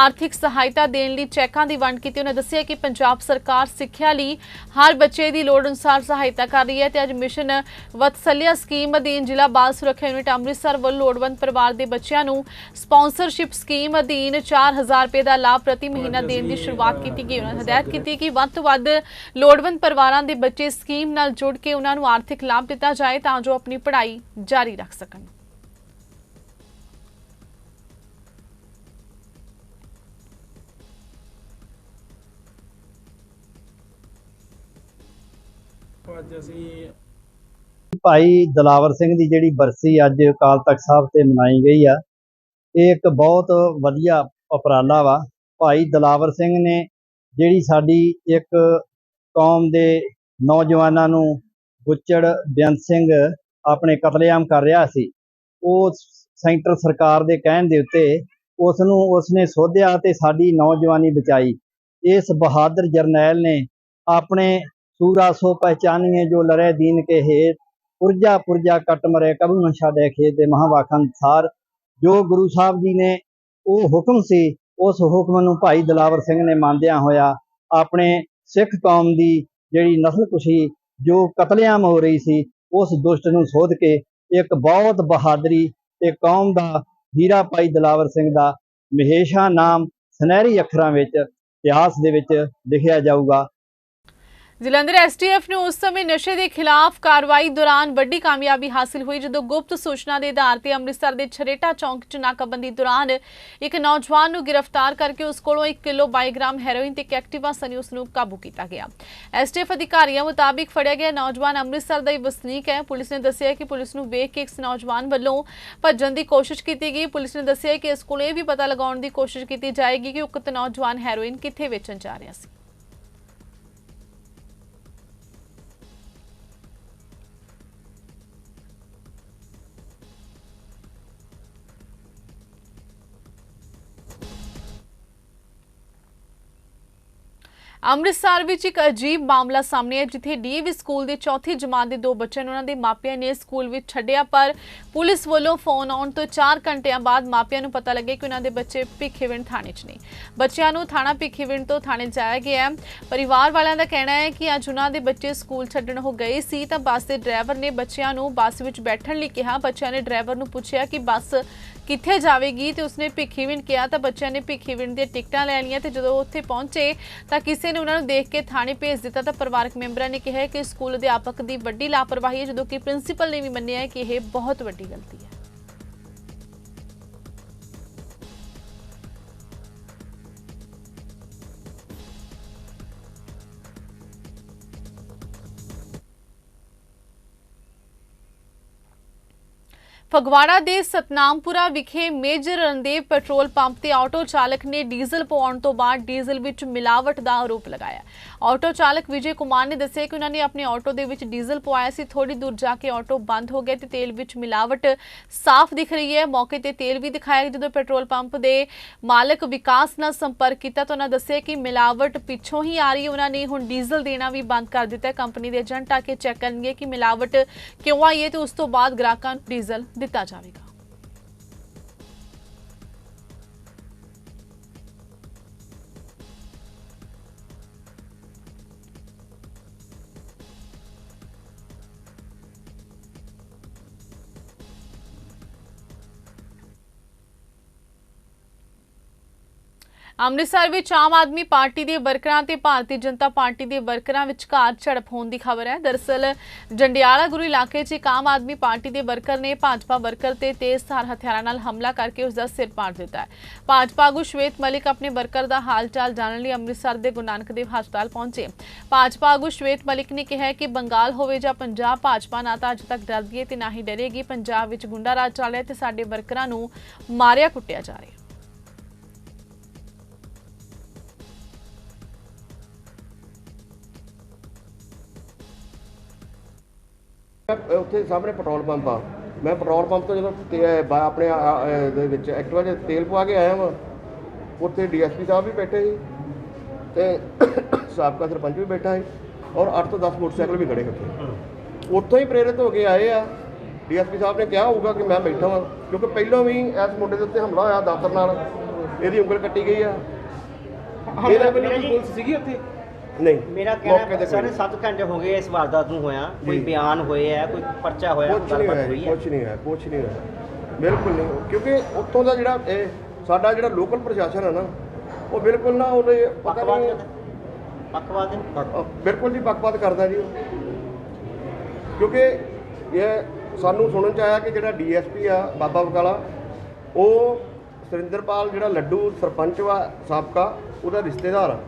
ਆਰਥਿਕ ਸਹਾਇਤਾ ਦੇਣ ਲਈ ਚੈੱਕਾਂ ਦੀ ਵੰਡ ਕੀਤੀ। ਉਹਨਾਂ ਦੱਸਿਆ ਕਿ ਪੰਜਾਬ ਸਰਕਾਰ ਸਿੱਖਿਆ ਲਈ ਹਰ ਬੱਚੇ ਦੀ ਲੋੜ ਅਨੁਸਾਰ ਸਹਾਇਤਾ ਕਰ ਰਹੀ ਹੈ ਤੇ ਅੱਜ ਮਿਸ਼ਨ ਵਤਸਲਿਆ ਸਕੀਮ ਅਧੀਨ ਜ਼ਿਲ੍ਹਾ ਬਾਲ ਸੁਰੱਖਿਆ ਯੂਨਿਟ ਅੰਮ੍ਰਿਤਸਰ ਵੱਲੋਂ ਲੋੜਵੰਦ ਪਰਿਵਾਰ ਦੇ ਬੱਚਿਆਂ ਨੂੰ ਸਪਾਂਸਰਸ਼ਿਪ ਸਕੀਮ ਅਧੀਨ 4000 ਰੁਪਏ ਦਾ ਲਾਭ ਪ੍ਰਤੀ ਮਹੀਨਾ ਦੇਣ ਦੀ ਸ਼ੁਰੂਆਤ ਕੀਤੀ ਗਈ। ਉਹਨਾਂ ਨੇ ਹਦਾਇਤ ਕੀਤੀ ਕਿ ਵੱਧ ਤੋਂ ਵੱਧ ਲੋੜਵੰਦ ਪਰਿਵਾਰਾਂ ਦੇ ਬੱਚੇ ਸਕੀਮ ਨਾਲ ਜੁੜ ਕੇ ਉਹਨਾਂ ਨੂੰ ਆਰਥਿਕ ਲਾਭ ਦਿੱਤਾ ਜਾਏ ਤਾਂ ਜੋ ਆਪਣੀ ਪੜ੍ਹਾਈ ਜਾਰੀ ਰੱਖ ਸਕਣ। ਅੱਜ ਅਸੀਂ ਭਾਈ ਦਲਾਵਰ ਸਿੰਘ ਦੀ ਜਿਹੜੀ ਬਰਸੀ ਅੱਜ ਅਕਾਲ ਤਖਤ ਸਾਹਿਬ ਤੇ ਮਨਾਈ ਗਈ ਆ ਇਹ ਇੱਕ ਬਹੁਤ ਵਧੀਆ ਉਪਰਾਲਾ ਵਾ। ਭਾਈ ਦਲਾਵਰ ਸਿੰਘ ਨੇ ਜਿਹੜੀ ਸਾਡੀ ਇੱਕ ਕੌਮ ਦੇ ਨੌਜਵਾਨਾਂ ਨੂੰ ਗੁੱਚੜ ਬੇਅੰਤ ਸਿੰਘ ਆਪਣੇ ਕਤਲੇਆਮ ਕਰ ਰਿਹਾ ਸੀ। ਉਹ ਸੈਂਟਰ ਸਰਕਾਰ ਦੇ ਕਹਿਣ ਦੇ ਉੱਤੇ ਉਸ ਨੂੰ ਉਸਨੇ ਸੋਧਿਆ ਤੇ ਸਾਡੀ ਨੌਜਵਾਨੀ ਬਚਾਈ। ਇਸ ਬਹਾਦਰ ਜਰਨੈਲ ਨੇ ਆਪਣੇ ਸੂਰਾ ਸੋ ਪਹਿਚਾਨੀਏ ਜੋ ਲੜੇ ਦੀਨ ਕੇ ਹੇਤ ਪੁਰਜਾ ਪੁਰਜਾ ਕਟ ਮਰੇ ਕਬੂ ਨ ਛਾੜੇ ਖੇਤ ਦੇ ਮਹਾਵਾਖਾਂ ਸਾਰ। ਜੋ ਗੁਰੂ ਸਾਹਿਬ ਜੀ ਨੇ ਉਹ ਹੁਕਮ ਸੀ, ਉਸ ਹੁਕਮ ਨੂੰ ਭਾਈ ਦਲਾਵਰ ਸਿੰਘ ਨੇ ਮੰਨਦਿਆਂ ਹੋਇਆ ਆਪਣੇ ਸਿੱਖ ਕੌਮ ਦੀ ਜਿਹੜੀ ਨਸਲਕੁਸ਼ੀ ਜੋ ਕਤਲੇਆਮ ਹੋ ਰਹੀ ਸੀ, ਉਸ ਦੁਸ਼ਟ ਨੂੰ ਸੋਧ ਕੇ ਇੱਕ ਬਹੁਤ ਬਹਾਦਰੀ ਤੇ ਕੌਮ ਦਾ ਹੀਰਾ ਭਾਈ ਦਲਾਵਰ ਸਿੰਘ ਦਾ ਮਹੇਸ਼ਾ ਨਾਮ ਸੁਨਹਿਰੀ ਅੱਖਰਾਂ ਵਿੱਚ ਇਤਿਹਾਸ ਦੇ ਵਿੱਚ ਲਿਖਿਆ ਜਾਊਗਾ। ਜਲੰਧਰ ਐਸਟੀਐਫ ਨੂੰ ਉਸ ਸਮੇਂ ਨਸ਼ੇ ਦੇ ਖਿਲਾਫ ਕਾਰਵਾਈ ਦੌਰਾਨ ਵੱਡੀ ਕਾਮਯਾਬੀ ਹਾਸਲ ਹੋਈ, ਜਦੋਂ ਗੁਪਤ ਸੂਚਨਾ ਦੇ ਆਧਾਰ ਤੇ ਅੰਮ੍ਰਿਤਸਰ ਦੇ ਛਰੇਟਾ ਚੌਂਕ 'ਚ ਨਾਕਾਬੰਦੀ ਦੌਰਾਨ ਇੱਕ ਨੌਜਵਾਨ ਨੂੰ ਗ੍ਰਿਫਤਾਰ ਕਰਕੇ ਉਸ ਕੋਲੋਂ 1 ਕਿਲੋ 22 ਗ੍ਰਾਮ ਹੈਰੋਇਨ ਤੇ ਇੱਕ ਐਕਟਿਵਾ ਸਨੀ ਉਸ ਨੂੰ ਕਾਬੂ ਕੀਤਾ ਗਿਆ। ਐਸਟੀਐਫ ਅਧਿਕਾਰੀਆਂ ਮੁਤਾਬਿਕ ਫੜਿਆ ਗਿਆ ਨੌਜਵਾਨ ਅੰਮ੍ਰਿਤਸਰ ਦਾ ਹੀ ਵਸਨੀਕ ਹੈ। ਪੁਲਿਸ ਨੇ ਦੱਸਿਆ ਕਿ ਪੁਲਿਸ ਨੂੰ ਵੇਖ ਕੇ ਇਸ ਨੌਜਵਾਨ ਵੱਲੋਂ ਭੱਜਣ ਦੀ ਕੋਸ਼ਿਸ਼ ਕੀਤੀ ਗਈ। ਪੁਲਿਸ ਨੇ ਦੱਸਿਆ ਕਿ ਇਸ ਕੋਲ ਇਹ ਵੀ ਪਤਾ ਲਗਾਉਣ ਦੀ ਕੋਸ਼ਿਸ਼ ਕੀਤੀ ਜਾਏਗੀ ਕਿ ਉਕਤ ਨੌਜਵਾਨ ਹੈਰੋਇਨ ਕਿੱਥੇ ਵੇਚਣ ਜਾ ਰਿਹਾ ਸੀ। ਅੰਮ੍ਰਿਤਸਰ ਵਿੱਚ ਇੱਕ ਅਜੀਬ ਮਾਮਲਾ ਸਾਹਮਣੇ ਹੈ ਜਿੱਥੇ ਡੀਏਵੀ ਸਕੂਲ ਦੇ ਚੌਥੀ ਜਮਾਤ ਦੇ ਦੋ ਬੱਚਿਆਂ ਨੂੰ ਉਹਨਾਂ ਦੇ ਮਾਪਿਆਂ ਨੇ ਸਕੂਲ ਵਿੱਚ ਛੱਡਿਆ, ਪਰ ਪੁਲਿਸ ਵੱਲੋਂ ਫੋਨ ਆਉਣ ਤੋਂ 4 ਘੰਟਿਆਂ ਬਾਅਦ ਮਾਪਿਆਂ ਨੂੰ ਪਤਾ ਲੱਗਿਆ ਕਿ ਉਹਨਾਂ ਦੇ ਬੱਚੇ ਭਿੱਖੀਵਿੰਡ ਥਾਣੇ 'ਚ ਨੇ। ਬੱਚਿਆਂ ਨੂੰ ਥਾਣਾ ਭਿੱਖੀਵਿੰਡ ਤੋਂ ਥਾਣੇ ਜਾਇਆ ਗਿਆ ਹੈ। ਪਰਿਵਾਰ ਵਾਲਿਆਂ ਦਾ ਕਹਿਣਾ ਹੈ ਕਿ ਅੱਜ ਉਹਨਾਂ ਦੇ ਬੱਚੇ ਸਕੂਲ ਛੱਡਣ ਹੋ ਗਏ ਸੀ, ਤਾਂ ਬੱਸ ਦੇ ਡਰਾਈਵਰ ਨੇ ਬੱਚਿਆਂ ਨੂੰ ਬੱਸ ਵਿੱਚ ਬੈਠਣ ਲਈ ਕਿਹਾ। ਬੱਚਿਆਂ ਨੇ ਡਰਾਈਵਰ ਨੂੰ ਪੁੱਛਿਆ ਕਿ ਬੱਸ ਕਿੱਥੇ ਜਾਵੇਗੀ ਤੇ ਉਸਨੇ ਭਿੱਖੀਵਿੰਡ ਕਿਹਾ ਤਾਂ ਬੱਚਿਆਂ ਨੇ ਭਿੱਖੀਵਿੰਡ ਦੀਆਂ ਟਿਕਟਾਂ ਲੈ ਲਈਆਂ ਤੇ ਜਦੋਂ ਉੱਥੇ ਪਹੁੰਚੇ ਤਾਂ ਕਿਸੇ ਨੇ ਉਹਨਾਂ ਨੂੰ ਦੇਖ ਕੇ ਥਾਣੇ ਭੇਜ ਦਿੱਤਾ ਤਾਂ ਪਰਿਵਾਰਕ ਮੈਂਬਰਾਂ ਨੇ ਕਿਹਾ ਕਿ ਸਕੂਲ ਅਧਿਆਪਕ ਦੀ ਵੱਡੀ ਲਾਪਰਵਾਹੀ ਹੈ, ਜਦੋਂ ਕਿ ਪ੍ਰਿੰਸੀਪਲ ਨੇ ਵੀ ਮੰਨਿਆ ਹੈ ਕਿ ਇਹ ਬਹੁਤ ਵੱਡੀ ਗਲਤੀ ਹੈ। ਫਗਵਾੜਾ ਦੇ ਸਤਨਾਮਪੁਰਾ ਵਿਖੇ ਮੇਜਰ ਰਣਦੇਵ ਪੈਟਰੋਲ ਪੰਪ ਤੇ ਆਟੋ ਚਾਲਕ ਨੇ ਡੀਜ਼ਲ ਪਵਾਉਣ ਤੋਂ ਬਾਅਦ ਡੀਜ਼ਲ ਵਿੱਚ ਮਿਲਾਵਟ ਦਾ ਆਰੋਪ ਲਗਾਇਆ। ਆਟੋ ਚਾਲਕ ਵਿਜੇ ਕੁਮਾਰ ਨੇ ਦੱਸਿਆ ਕਿ ਉਹਨਾਂ ਨੇ ਆਪਣੇ ਆਟੋ ਦੇ ਵਿੱਚ ਡੀਜ਼ਲ ਪਵਾਇਆ ਸੀ। ਥੋੜੀ ਦੂਰ ਜਾ ਕੇ ਆਟੋ ਬੰਦ ਹੋ ਗਿਆ ਤੇ ਤੇਲ ਵਿੱਚ ਮਿਲਾਵਟ ਸਾਫ਼ ਦਿਖ ਰਹੀ ਹੈ। ਮੌਕੇ ਤੇ ਤੇਲ ਵੀ ਦਿਖਾਇਆ ਜਦੋਂ ਪੈਟਰੋਲ ਪੰਪ ਦੇ ਮਾਲਕ ਵਿਕਾਸ ਨਾਲ ਸੰਪਰਕ ਕੀਤਾ ਤਾਂ ਉਹਨਾਂ ਦੱਸਿਆ ਕਿ ਮਿਲਾਵਟ ਪਿੱਛੋਂ ਹੀ ਆ ਰਹੀ ਹੈ। ਉਹਨਾਂ ਨੇ ਹੁਣ ਡੀਜ਼ਲ ਦੇਣਾ ਵੀ ਬੰਦ ਕਰ ਦਿੱਤਾ। ਕੰਪਨੀ ਦੇ ਏਜੰਟ ਆ ਕੇ ਚੈੱਕ ਕਰਨਗੇ ਕਿ ਮਿਲਾਵਟ ਕਿਉਂ ਆਈ ਹੈ ਤੇ ਉਸ ਤੋਂ ਬਾਅਦ ਗ੍ਰਾਹਕਾਂ ਨੂੰ ਡੀਜ਼ਲ ਦਿੱਤਾ ਜਾਵੇਗਾ। ਅੰਮ੍ਰਿਤਸਰ ਵਿੱਚ ਆਮ ਆਦਮੀ ਪਾਰਟੀ ਦੇ ਵਰਕਰਾਂ ਤੇ ਭਾਰਤੀ ਜਨਤਾ ਪਾਰਟੀ ਦੇ ਵਰਕਰਾਂ ਵਿਚਕਾਰ ਝੜਪ ਹੋਣ ਦੀ ਖਬਰ ਹੈ। ਦਰਅਸਲ, ਜੰਡਿਆਲਾ ਗੁਰੂ ਇਲਾਕੇ 'ਚ ਇੱਕ ਆਮ ਆਦਮੀ ਪਾਰਟੀ ਦੇ ਵਰਕਰ ਨੇ ਭਾਜਪਾ ਵਰਕਰ ਤੇ ਤੇਜ਼ਧਾਰ ਹਥਿਆਰਾਂ ਨਾਲ ਹਮਲਾ ਕਰਕੇ ਉਸ ਦਾ ਸਿਰ ਪਾੜ ਦਿੱਤਾ ਹੈ। ਭਾਜਪਾ ਆਗੂ ਸ਼ਵੇਤ ਮਲਿਕ ਆਪਣੇ ਵਰਕਰ ਦਾ ਹਾਲ ਚਾਲ ਜਾਣਨ ਲਈ ਅੰਮ੍ਰਿਤਸਰ ਦੇ ਗੁਰੂ ਨਾਨਕ ਦੇਵ ਹਸਪਤਾਲ ਪਹੁੰਚੇ। ਭਾਜਪਾ ਆਗੂ ਸ਼ਵੇਤ ਮਲਿਕ ਨੇ ਕਿਹਾ ਕਿ ਬੰਗਾਲ ਹੋਵੇ ਜਾਂ ਪੰਜਾਬ, ਭਾਜਪਾ ਨਾ ਤਾਂ ਅੱਜ ਤੱਕ ਡਰਦੀ ਹੈ ਤੇ ਨਾ ਹੀ ਡਰੇਗੀ। ਪੰਜਾਬ ਵਿੱਚ ਗੁੰਡਾ ਰਾਜ ਚੱਲ ਰਿਹਾ ਤੇ ਸਾਡੇ ਵਰਕਰਾਂ ਨੂੰ ਮਾਰਿਆ ਕੁੱਟਿਆ ਜਾ ਰਿਹਾ ਉੱਥੇ ਸਾਹਮਣੇ ਪੈਟਰੋਲ ਪੰਪ ਆ। ਮੈਂ ਪੈਟਰੋਲ ਪੰਪ ਤੋਂ ਜਦੋਂ ਤੇ- ਬਾ- ਆਪਣੇ ਆ- ਇਹ ਦੇ ਵਿੱਚ ਐਕਟਿਵਾ 'ਚ ਤੇਲ ਪਵਾ ਕੇ ਆਇਆ ਵਾਂ ਉੱਥੇ ਡੀਐਸਪੀ ਸਾਹਿਬ ਵੀ ਬੈਠੇ ਸੀ ਤੇ ਸਾਬਕਾ ਸਰਪੰਚ ਵੀ ਬੈਠਾ ਸੀ ਔਰ 8 ਤੋਂ 10 ਮੋਟਰਸਾਈਕਲ ਵੀ ਖੜੇ ਉੱਥੇ। ਉੱਥੋਂ ਹੀ ਪ੍ਰੇਰਿਤ ਹੋ ਕੇ ਆਏ ਆ। ਡੀਐਸਪੀ ਸਾਹਿਬ ਨੇ ਕਿਹਾ ਹੋਊਗਾ ਕਿ ਮੈਂ ਬੈਠਾ ਵਾਂ ਕਿਉਂਕਿ ਪਹਿਲਾਂ ਵੀ ਇਸ ਮੁੰਡੇ ਦੇ ਉੱਤੇ ਹਮਲਾ ਹੋਇਆ ਦਾਤਰ ਨਾਲ। ਇਹਦੀ ਉਂਗਲ ਕੱਟੀ ਗਈ ਆ। ਇਹਦਾ ਜੀ? ਪੁਲਿਸ ਸੀਗੀ ਉੱਥੇ? ਨਹੀਂ। ਮੇਰਾ ਮੌਕੇ ਕਹਿਣਾ ਤੇ ਸਾਰੇ ਨਹੀਂ। 7 ਘੰਟੇ ਹੋ ਗਏ ਇਸ ਵਾਰਦਾਤ ਨੂੰ ਹੋਇਆ। ਕੋਈ ਜੀ। ਬਿਆਨ ਹੋਏ ਹੈ ਕੋਈ ਪਰਚਾ ਹੋਇਆ ਕੋਈ ਕੁਛ ਨਹੀਂ ਗੱਲਬਾਤ ਹੋਇਆ ਹੋਈ ਹੈ ਕੁਛ ਨਹੀਂ ਹੋਇਆ ਕੁਛ ਨਹੀਂ ਹੋਇਆ। ਬਿਲਕੁਲ ਨਹੀਂ। ਕਿਉਂਕਿ ਉੱਥੋਂ ਦਾ ਜਿਹੜਾ ਇਹ ਸਾਡਾ ਜਿਹੜਾ ਲੋਕਲ ਪ੍ਰਸ਼ਾਸਨ ਹੈ ਨਾ ਉਹ ਬਿਲਕੁਲ ਨਾ ਉਹਨੇ ਪਤਾ ਪੱਕਵਾਦ ਨਹੀਂ ਪੱਕਵਾਦ ਅ, ਬਿਲਕੁਲ ਜੀ ਪੱਖਪਾਤ ਕਰਦਾ ਜੀ ਉਹ। ਕਿਉਂਕਿ ਇਹ ਸਾਨੂੰ ਸੁਣਨ ਚ ਆਇਆ ਕਿ ਜਿਹੜਾ ਡੀਐਸਪੀ ਆ ਬਾਬਾ ਬਕਾਲਾ ਉਹ ਸੁਰਿੰਦਰਪਾਲ ਜਿਹੜਾ ਲੱਡੂ ਸਰਪੰਚ ਵਾ ਸਾਬਕਾ ਉਹਦਾ ਰਿਸ਼ਤੇਦਾਰ ਆ।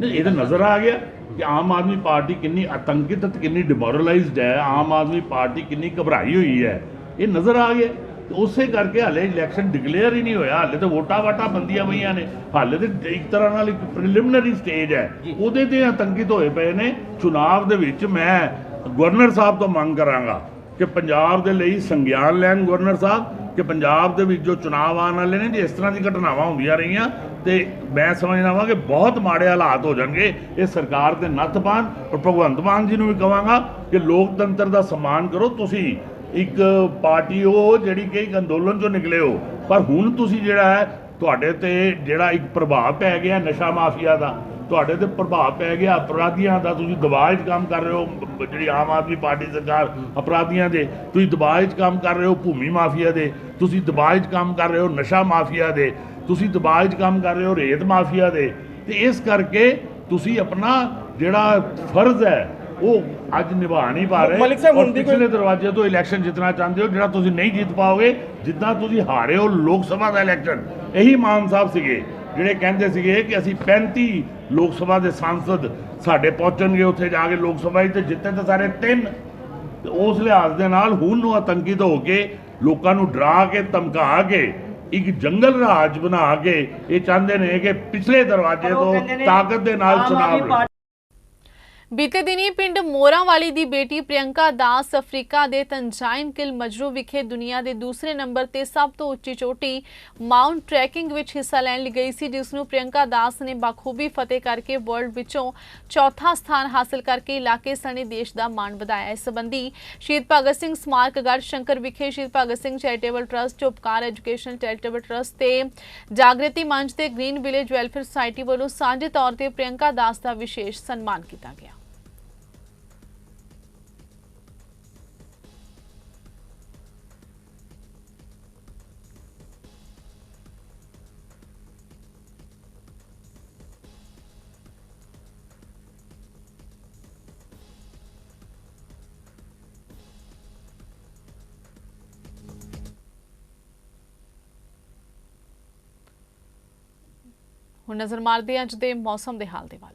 ਨਹੀਂ ਇਹ ਤਾਂ ਨਜ਼ਰ ਆ ਗਿਆ ਕਿ ਆਮ ਆਦਮੀ ਪਾਰਟੀ ਕਿੰਨੀ ਆਤੰਕਿਤ ਅਤੇ ਕਿੰਨੀ ਡਿਮੋਰਲਾਈਜ਼ਡ ਹੈ ਆਮ ਆਦਮੀ ਪਾਰਟੀ ਕਿੰਨੀ ਘਬਰਾਈ ਹੋਈ ਹੈ। ਇਹ ਨਜ਼ਰ ਆ ਗਿਆ। ਤੇ ਉਸੇ ਕਰਕੇ ਹਾਲੇ ਇਲੈਕਸ਼ਨ ਡਿਕਲੇਅਰ ਹੀ ਨਹੀਂ ਹੋਇਆ। ਹਾਲੇ ਤਾਂ ਵੋਟਾਂ ਵਾਟਾਂ ਬੰਦੀਆਂ ਪਈਆਂ ਨੇ। ਹਾਲੇ ਤੇ ਇੱਕ ਤਰ੍ਹਾਂ ਨਾਲ ਇੱਕ ਪ੍ਰੀਲਿਮਿਨਰੀ ਸਟੇਜ ਹੈ। ਉਹਦੇ ਤੇ ਆਤੰਕਿਤ ਹੋਏ ਪਏ ਨੇ। ਚੁਣਾਵ ਦੇ ਵਿੱਚ ਮੈਂ ਗਵਰਨਰ ਸਾਹਿਬ ਤੋਂ ਮੰਗ ਕਰਾਂਗਾ ਕਿ ਪੰਜਾਬ ਦੇ ਲਈ ਸੰਗਿਆਨ ਲੈਣ ਗਵਰਨਰ ਸਾਹਿਬ। ਕਿ ਪੰਜਾਬ ਦੇ ਵਿੱਚ ਜੋ ਚੁਣਾਵ ਆਉਣ ਵਾਲੇ ਨੇ ਜੇ, ਇਸ ਤਰ੍ਹਾਂ ਦੀ ਘਟਨਾਵਾਂ ਹੁੰਦੀਆਂ ਰਹੀਆਂ ਤੇ ਮੈਂ ਸਮਝਦਾ ਵਾਂ ਕਿ ਬਹੁਤ ਮਾੜੇ ਹਾਲਾਤ ਹੋ ਜਾਣਗੇ। ਇਹ ਸਰਕਾਰ ਦੇ ਨੱਥ ਪਾਣ ਔਰ ਭਗਵੰਤ ਮਾਨ ਜੀ ਨੂੰ ਵੀ ਕਹਾਂਗਾ ਕਿ ਲੋਕਤੰਤਰ ਦਾ ਸਨਮਾਨ ਕਰੋ। ਤੁਸੀਂ ਇੱਕ ਪਾਰਟੀ ਉਹ ਜਿਹੜੀ ਕਿ ਇੱਕ ਅੰਦੋਲਨ ਚੋਂ ਨਿਕਲੇ ਹੋ, ਪਰ ਹੁਣ ਤੁਸੀਂ ਜਿਹੜਾ ਹੈ, ਤੁਹਾਡੇ ਤੇ ਜਿਹੜਾ ਇੱਕ ਪ੍ਰਭਾਵ ਪੈ ਗਿਆ ਨਸ਼ਾ ਮਾਫੀਆ ਦਾ ਤੁਹਾਡੇ ਤੇ ਪ੍ਰਭਾਵ ਪੈ ਗਿਆ ਅਪਰਾਧੀਆਂ ਦਾ ਤੁਸੀਂ ਦਬਾਅ 'ਚ ਕੰਮ ਕਰ ਰਹੇ ਹੋ ਜਿਹੜੀ ਆਮ ਆਦਮੀ ਪਾਰਟੀ ਸਰਕਾਰ ਅਪਰਾਧੀਆਂ ਦੇ ਤੁਸੀਂ ਦਬਾਅ 'ਚ ਕੰਮ ਕਰ ਰਹੇ ਹੋ ਭੂਮੀ ਮਾਫੀਆ ਦੇ ਤੁਸੀਂ ਦਬਾਅ 'ਚ ਕੰਮ ਕਰ ਰਹੇ ਹੋ ਨਸ਼ਾ ਮਾਫੀਆ ਦੇ ਤੁਸੀਂ ਦਬਾਅ 'ਚ ਕੰਮ ਕਰ ਰਹੇ ਹੋ ਰੇਤ ਮਾਫੀਆ ਦੇ ਤੇ ਇਸ ਕਰਕੇ ਤੁਸੀਂ ਆਪਣਾ ਜਿਹੜਾ ਫਰਜ਼ ਹੈ ਉਹ ਅੱਜ ਨਿਭਾ ਨਹੀਂ ਪਾ ਰਹੇ ਮਲਿਕ ਸਾਹਿਬ, ਹੁਣ ਦੀ ਕੋਈ- ਦਰਵਾਜ਼ੇ ਤੋਂ ਇਲੈਕਸ਼ਨ ਜਿੱਤਣਾ ਚਾਹੁੰਦੇ ਹੋ ਜਿਹੜਾ ਤੁਸੀਂ ਨਹੀਂ ਜਿੱਤ ਪਾਓਗੇ ਜਿੱਦਾਂ ਤੁਸੀਂ ਹਾਰੇ ਹੋ ਲੋਕ ਸਭਾ ਦਾ ਇਲੈਕਸ਼ਨ ਇਹੀ ਮਾਨ ਸਾਹਿਬ ਸੀਗੇ ਜਿਹੜੇ ਕਹਿੰਦੇ ਸੀਗੇ ਕਿ ਅਸੀਂ 35 ਲੋਕ ਸਭਾ ਦੇ ਸੰਸਦ ਸਾਡੇ ਪਹੁੰਚਣਗੇ ਉੱਥੇ ਜਾ ਕੇ ਲੋਕ ਸਭਾ 'ਚ ਤੇ ਜਿੱਤੇ ਤਾਂ ਸਾਰੇ ਤਿੰਨ। ਉਸ ਲਿਹਾਜ਼ ਦੇ ਨਾਲ ਹੁਣ ਨੂੰ ਆਤੰਕਿਤ ਹੋ ਕੇ ਲੋਕਾਂ ਨੂੰ ਡਰਾ ਕੇ ਧਮਕਾ ਕੇ ਇੱਕ ਜੰਗਲ ਰਾਜ ਬਣਾ ਕੇ ਇਹ ਚਾਹੁੰਦੇ ਨੇ ਕਿ ਪਿਛਲੇ ਦਰਵਾਜ਼ੇ ਤੋਂ ਤਾਕਤ ਦੇ ਨਾਲ ਚੁਣਾਵ ਬੀਤੇ ਦਿਨੀ ਪਿੰਡ ਮੋਰਾਂਵਾਲੀ ਦੀ ਬੇਟੀ ਪ੍ਰਿਯੰਕਾ ਦਾਸ ਅਫਰੀਕਾ ਦੇ ਤੰਜਾਈਨ ਕਿਲ ਮਜਰੂ ਵਿਖੇ ਦੁਨੀਆ ਦੇ ਦੂਸਰੇ ਨੰਬਰ ਤੇ ਸਭ ਤੋਂ ਉੱਚੀ ਚੋਟੀ ਮਾਊਂਟ ਟ੍ਰੈਕਿੰਗ ਵਿੱਚ ਹਿੱਸਾ ਲੈਣ ਲਈ ਗਈ ਸੀ, ਜਿਸ ਨੂੰ ਪ੍ਰਿਯੰਕਾ ਦਾਸ ਨੇ ਬਖੂਬੀ ਫਤਿਹ ਕਰਕੇ ਵਰਲਡ ਵਿੱਚੋਂ ਚੌਥਾ ਸਥਾਨ ਹਾਸਲ ਕਰਕੇ ਇਲਾਕੇ ਸਣੇ ਦੇਸ਼ ਦਾ ਮਾਣ ਵਧਾਇਆ। ਇਸ ਸੰਬੰਧੀ ਸ਼ਹੀਦ ਭਗਤ ਸਿੰਘ ਸਮਾਰਕ ਗੜ ਸ਼ੰਕਰ ਵਿਖੇ Shaheed Bhagat Singh charitable trust, Upkar education charitable trust ਤੇ ਜਾਗ੍ਰਿਤੀ ਮੰਚ ਤੇ ਗ੍ਰੀਨ ਵਿਲੇਜ ਵੈਲਫੇਅਰ ਸੁਸਾਇਟੀ ਵੱਲੋਂ ਸਾਂਝੇ ਤੌਰ ਤੇ ਪ੍ਰਿਯੰਕਾ ਦਾਸ ਦਾ ਵਿਸ਼ੇਸ਼ ਸਨਮਾਨ ਕੀਤਾ ਗਿਆ। ਹੁਣ ਨਜ਼ਰ ਮਾਰਦੇ ਹਾਂ ਅੱਜ ਦੇ ਮੌਸਮ ਦੇ ਹਾਲ ਦੇ ਵੱਲ।